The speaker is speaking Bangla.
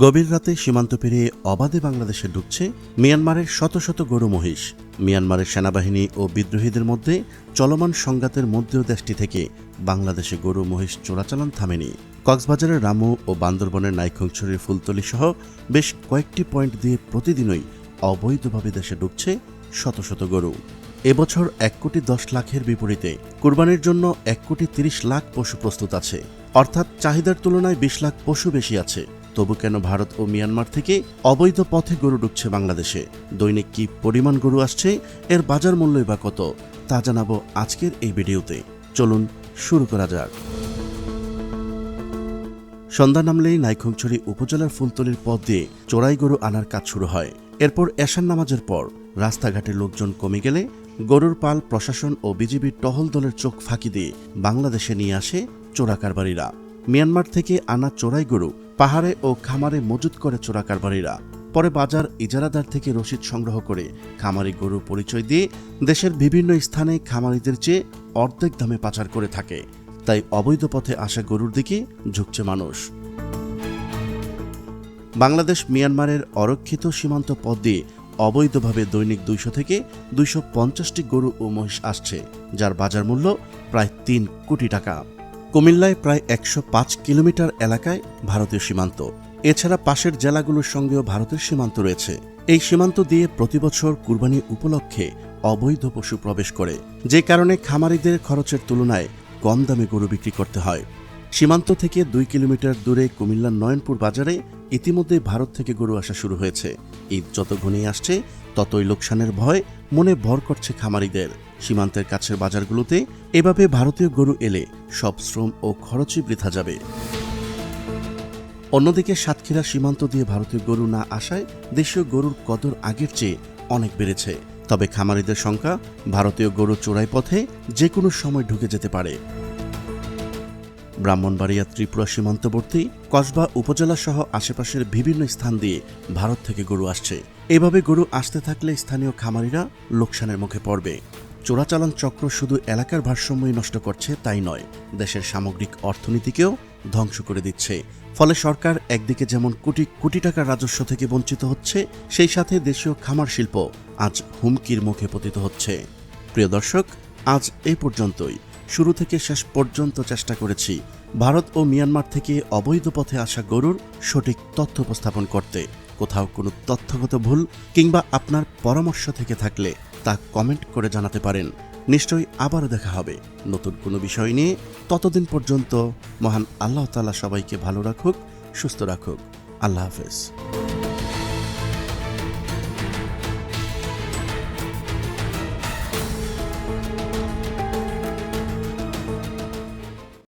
গভীর রাতে সীমান্ত পেরিয়ে অবাধে বাংলাদেশে ঢুকছে মিয়ানমারের শত শত গরু মহিষ। মিয়ানমারের সেনাবাহিনী ও বিদ্রোহীদের মধ্যে চলমান সংঘাতের মধ্যেও দেশটি থেকে বাংলাদেশে গরু মহিষ চোরাচালান থামেনি। কক্সবাজারের রামু ও বান্দরবনের নাইখংছড়ির ফুলতলি সহ বেশ কয়েকটি পয়েন্ট দিয়ে প্রতিদিনই অবৈধভাবে দেশে ঢুকছে শত শত গরু। এবছর এক কোটি দশ লাখের বিপরীতে কুরবানির জন্য এক কোটি তিরিশ লাখ পশু প্রস্তুত আছে। অর্থাৎ চাহিদার তুলনায় বিশ লাখ পশু বেশি আছে। তবু কেন ভারত ও মিয়ানমার থেকে অবৈধ পথে গরু ঢুকছে বাংলাদেশে? দৈনিক কি পরিমাণ গরু আসছে? এর বাজার মূল্যই বা কত? তা জানাব আজকের এই ভিডিওতে। চলুন শুরু করা যাক। সন্ধ্যা নামলেই নাইখংছড়ি উপজেলার ফুলতলির পথ দিয়ে চোরাই গরু আনার কাজ শুরু হয়। এরপর এশান নামাজের পর রাস্তাঘাটে লোকজন কমে গেলে গরুর পাল প্রশাসন ও বিজিবির টহল দলের চোখ ফাঁকি দিয়ে বাংলাদেশে নিয়ে আসে চোরা কারবারিরা মিয়ানমার থেকে আনা চোরাই গরু পাহাড়ে ও খামারে মজুত করে চোরা কারবারিরা পরে বাজার ইজারাদার থেকে রসিদ সংগ্রহ করে খামারি গরু পরিচয় দিয়ে দেশের বিভিন্ন স্থানে খামারিদের চেয়ে অর্ধেক দামে পাচার করে থাকে। তাই অবৈধ পথে আসা গরুর দিকে ঝুঁকছে মানুষ। বাংলাদেশ মিয়ানমারের অরক্ষিত সীমান্ত পথ দিয়ে অবৈধভাবে দৈনিক দুইশো থেকে দুইশো পঞ্চাশটি গরু ও মহিষ আসছে, যার বাজার মূল্য প্রায় তিন কোটি টাকা। কুমিল্লায় প্রায় একশো পাঁচ কিলোমিটার এলাকায় ভারতীয় সীমান্ত। এছাড়া পাশের জেলাগুলোর সঙ্গেও ভারতের সীমান্ত রয়েছে। এই সীমান্ত দিয়ে প্রতিবছর কুরবানি উপলক্ষে অবৈধ পশু প্রবেশ করে, যে কারণে খামারিদের খরচের তুলনায় কম দামে গরু বিক্রি করতে হয়। সীমান্ত থেকে দুই কিলোমিটার দূরে কুমিল্লার নয়নপুর বাজারে ইতিমধ্যে ভারত থেকে গরু আসা শুরু হয়েছে। ঈদ যত ঘনিয়ে আসছে, ততই লোকসানের ভয়, মনে ভর করছে খামারিদের। সীমান্তের কাছের বাজারগুলোতে এভাবে ভারতীয় গরু এলে সব শ্রম ও খরচই বৃথা যাবে। অন্যদিকে সাতক্ষীরা সীমান্ত দিয়ে ভারতীয় গরু না আসায় দেশীয় গরুর কদর আগের চেয়ে অনেক বেড়েছে। তবে খামারিদের সংখ্যা ভারতীয় গরু চোরাই পথে যে কোনো সময় ঢুকে যেতে পারে। ব্রাহ্মণবাড়িয়া ত্রিপুরা সীমান্তবর্তী, কসবা উপজেলা সহ আশেপাশের বিভিন্ন স্থান দিয়ে ভারত থেকে গরু আসছে। এভাবে গরু আসতে থাকলে স্থানীয় খামারিরা লোকসানের মুখে পড়বে। চোরাচালান চক্র শুধু এলাকার ভারসাম্যই নষ্ট করছে, তাই নয়, দেশের সামগ্রিক অর্থনীতিকেও ধ্বংস করে দিচ্ছে। ফলে সরকার একদিকে যেমন কোটি কোটি টাকার রাজস্ব থেকে বঞ্চিত হচ্ছে, সেই সাথে দেশীয় খামার শিল্প আজ হুমকির মুখে পতিত হচ্ছে। প্রিয় দর্শক, আজ এই পর্যন্তই। শুরু থেকে শেষ পর্যন্ত চেষ্টা করেছি। ভারত ও মিয়ানমার থেকে অবৈধ পথে আসা গরুর সঠিক তথ্য উপস্থাপন করতে। কোথাও কোনো তথ্যগত ভুল কিংবা আপনার পরামর্শ থেকে থাকলে তা কমেন্ট করে জানাতে পারেন। নিশ্চয়ই আবারও দেখা হবে। নতুন কোনো বিষয় নিয়ে ততদিন পর্যন্ত মহান আল্লাহ তালা সবাইকে ভালো রাখুক, সুস্থ রাখুক। আল্লাহ হাফেজ।